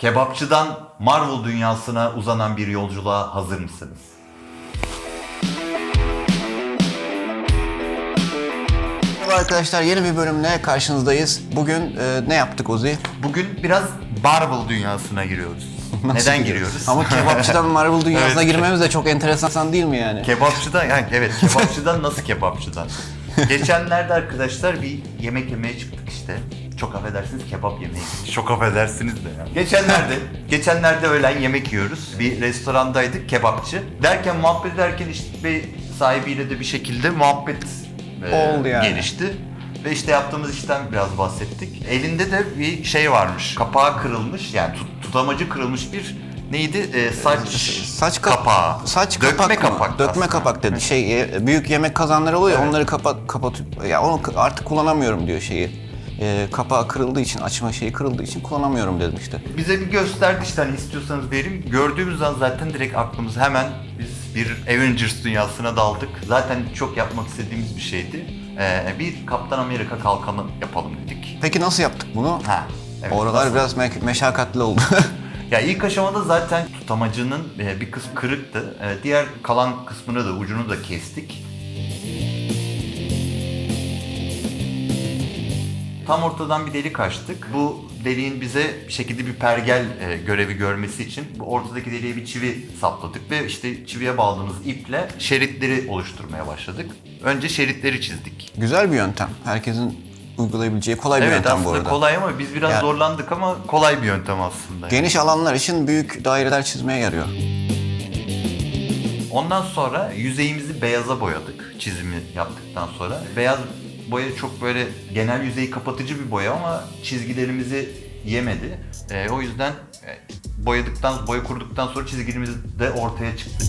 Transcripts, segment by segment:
Kebapçıdan Marvel dünyasına uzanan bir yolculuğa hazır mısınız? Merhaba arkadaşlar yeni bir bölümle karşınızdayız. Bugün e, ne yaptık Ozi? Bugün biraz Marvel dünyasına giriyoruz. Nasıl Neden giriyoruz? Ama kebapçıdan Marvel dünyasına Evet. girmemiz de çok enteresan değil mi yani? Kebapçıdan yani evet kebapçıdan nasıl kebapçıdan? Geçenlerde arkadaşlar bir yemek yemeye çıktık işte. Çok affedersiniz kebap gittik. Çok affedersiniz de ya. Geçenlerde, geçenlerde öğlen yemek yiyoruz. Bir restorandaydık kebapçı. Derken muhabbet ederken işte bir sahibiyle de bir şekilde muhabbet e, Oldu yani. gelişti. Ve işte yaptığımız işten biraz bahsettik. Elinde de bir şey varmış. Kapağı kırılmış yani tut- tutamacı kırılmış bir neydi? E, saç Saç kap- kapağı. Saç Dökme kapak mı? kapak. Dökme aslında. kapak dedi. Şey e, büyük yemek kazanları oluyor ya Evet. onları kapat kapatıp ya onu k- artık kullanamıyorum diyor şeyi. E, kapağı kırıldığı için açma şeyi kırıldığı için kullanamıyorum dedim işte. Bize bir gösterdi işte hani istiyorsanız verin. Gördüğümüz an zaten direkt aklımıza hemen biz bir Avengers dünyasına daldık. Zaten çok yapmak istediğimiz bir şeydi. Ee, bir Kaptan Amerika kalkanı yapalım dedik. Peki nasıl yaptık bunu? Ha. Evet, Oralar nasıl? biraz me- meşakkatli oldu. Ya ilk aşamada zaten tutamacının e, bir kısmı kırıktı. E, Diğer kalan kısmını da ucunu da kestik. Tam ortadan bir delik açtık. Bu deliğin bize bir şekilde bir pergel e, görevi görmesi için bu ortadaki deliğe bir çivi sapladık ve işte çiviye bağladığımız iple şeritleri oluşturmaya başladık. Önce şeritleri çizdik. Güzel bir yöntem. Herkesin uygulayabileceği kolay bir Evet yöntem bu aslında arada. kolay ama biz biraz Ya- zorlandık ama kolay bir yöntem aslında. Geniş alanlar için büyük daireler çizmeye yarıyor. Ondan sonra yüzeyimizi beyaza boyadık çizimi yaptıktan sonra. Beyaz boya çok böyle genel yüzeyi kapatıcı bir boya ama çizgilerimizi yemedi. Ee, o yüzden e, boyadıktan, boya kurduktan sonra çizgilerimiz de ortaya çıktı.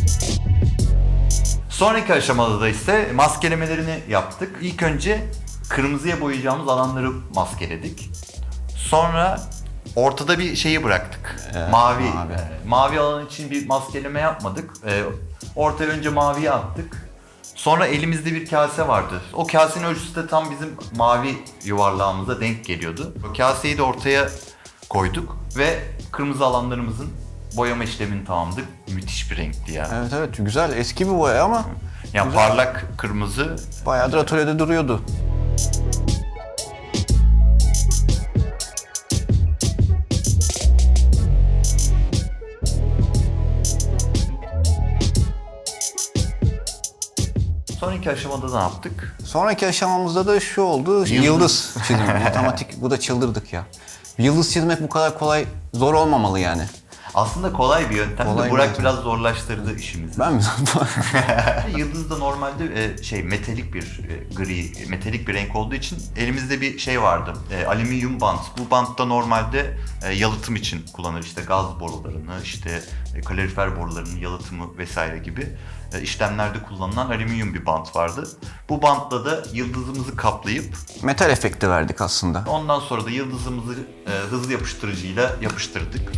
Sonraki aşamada da ise maskelemelerini yaptık. İlk önce kırmızıya boyayacağımız alanları maskeledik. Sonra ortada bir şeyi bıraktık. Evet, mavi. mavi. e, mavi alan için bir maskeleme yapmadık. E, ortaya önce maviyi attık. Sonra elimizde bir kase vardı. O kasenin ölçüsü de tam bizim mavi yuvarlağımıza denk geliyordu. O kaseyi de ortaya koyduk ve kırmızı alanlarımızın boyama işlemini tamamladık. Müthiş bir renkti ya. Evet evet güzel eski bir boya ama Yani güzel. parlak kırmızı bayağıdır atölyede duruyordu. Sonraki aşamada ne yaptık? Sonraki aşamamızda da şu oldu. Yıldız, çizimi. Matematik. Bu da çıldırdık ya. Yıldız çizmek bu kadar kolay, zor olmamalı yani. Aslında kolay bir yöntem Kolay de Burak yöntem. biraz zorlaştırdı işimizi. Ben mi? Yıldız da normalde e, şey metalik bir e, gri, metalik bir renk olduğu için elimizde bir şey vardı. E, alüminyum bant. Bu bant da normalde e, yalıtım için kullanılır. İşte gaz borularını, işte e, kalorifer borularının yalıtımı vesaire gibi e, işlemlerde kullanılan alüminyum bir bant vardı. Bu bantla da yıldızımızı kaplayıp Metal efekti verdik aslında. ondan sonra da yıldızımızı e, hızlı yapıştırıcıyla yapıştırdık.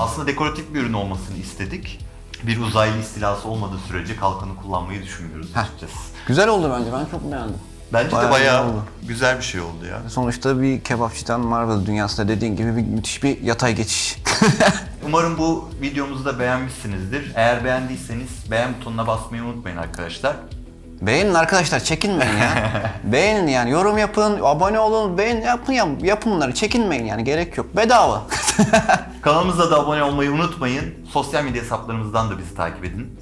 Aslında dekoratif bir ürün olmasını istedik. Bir uzaylı istilası olmadığı sürece kalkanı kullanmayı düşünmüyoruz açıkçası. Güzel oldu bence. Ben çok beğendim. Bence Bayağı de bayağı güzel oldu. güzel bir şey oldu ya. Sonuçta bir kebapçıdan Marvel dünyasına dediğin gibi bir müthiş bir yatay geçiş. Umarım bu videomuzu da beğenmişsinizdir. Eğer beğendiyseniz beğen butonuna basmayı unutmayın arkadaşlar. Beğenin arkadaşlar, çekinmeyin ya. Beğenin yani, yorum yapın, abone olun, beğen yapın ya, yapın bunları, çekinmeyin yani, gerek yok. Bedava. Kanalımıza da abone olmayı unutmayın. Sosyal medya hesaplarımızdan da bizi takip edin.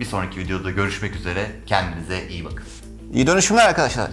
Bir sonraki videoda görüşmek üzere. Kendinize iyi bakın. İyi dönüşümler arkadaşlar.